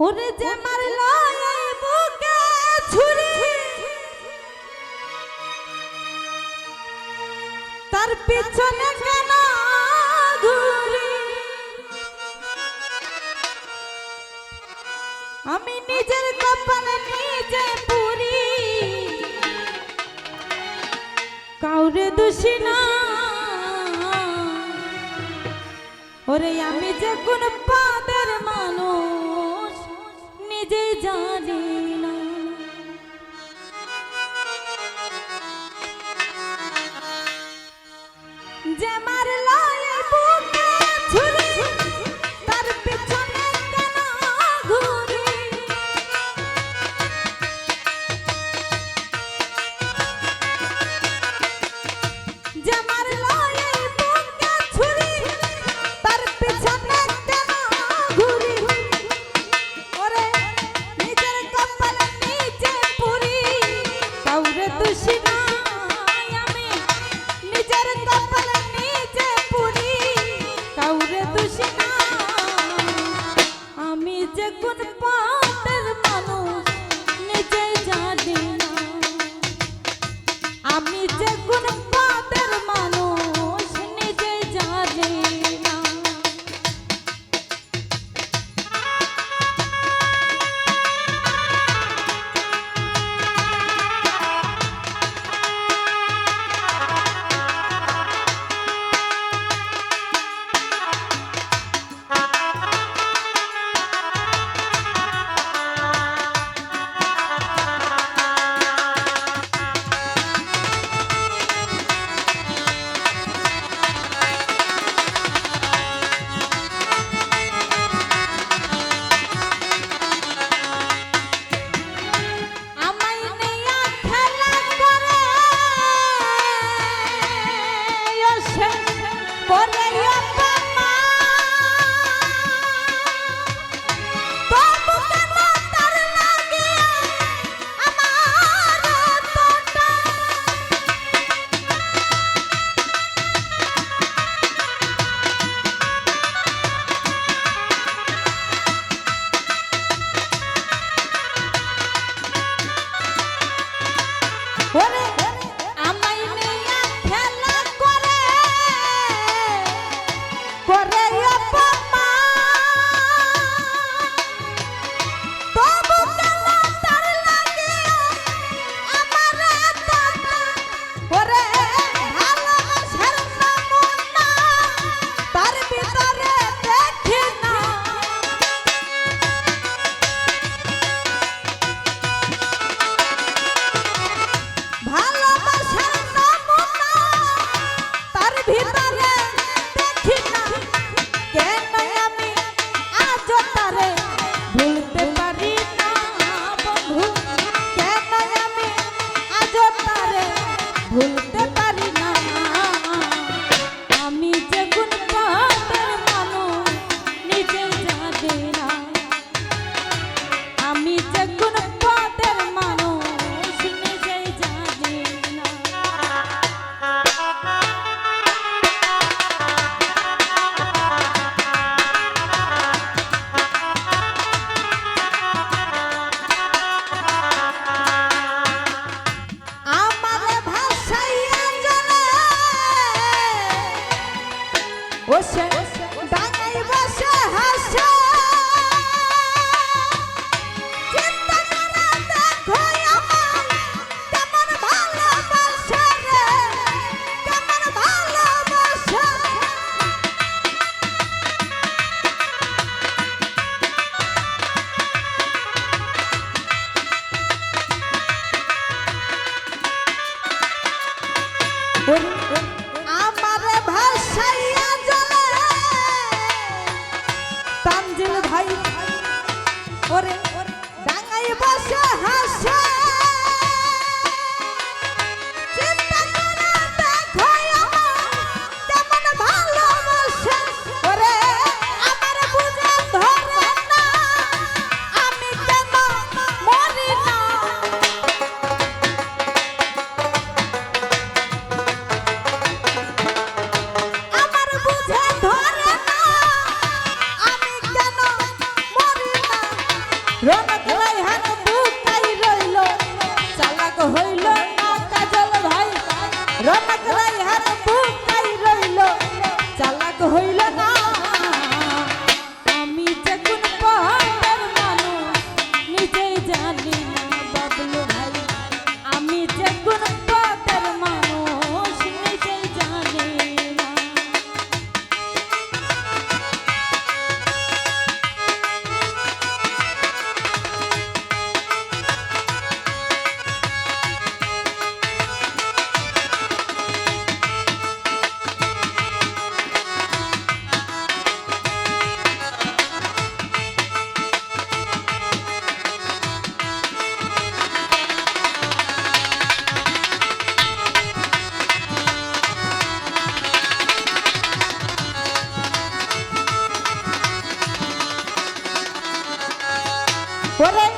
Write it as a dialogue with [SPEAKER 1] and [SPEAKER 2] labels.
[SPEAKER 1] ওরে যে তার আমি নিজের কপালে নিজে পুরি। কাউরে দোষী না। ওরে আমি যে কোন পাদের মানুষ। নিজেই জানি What is- বসে ওরে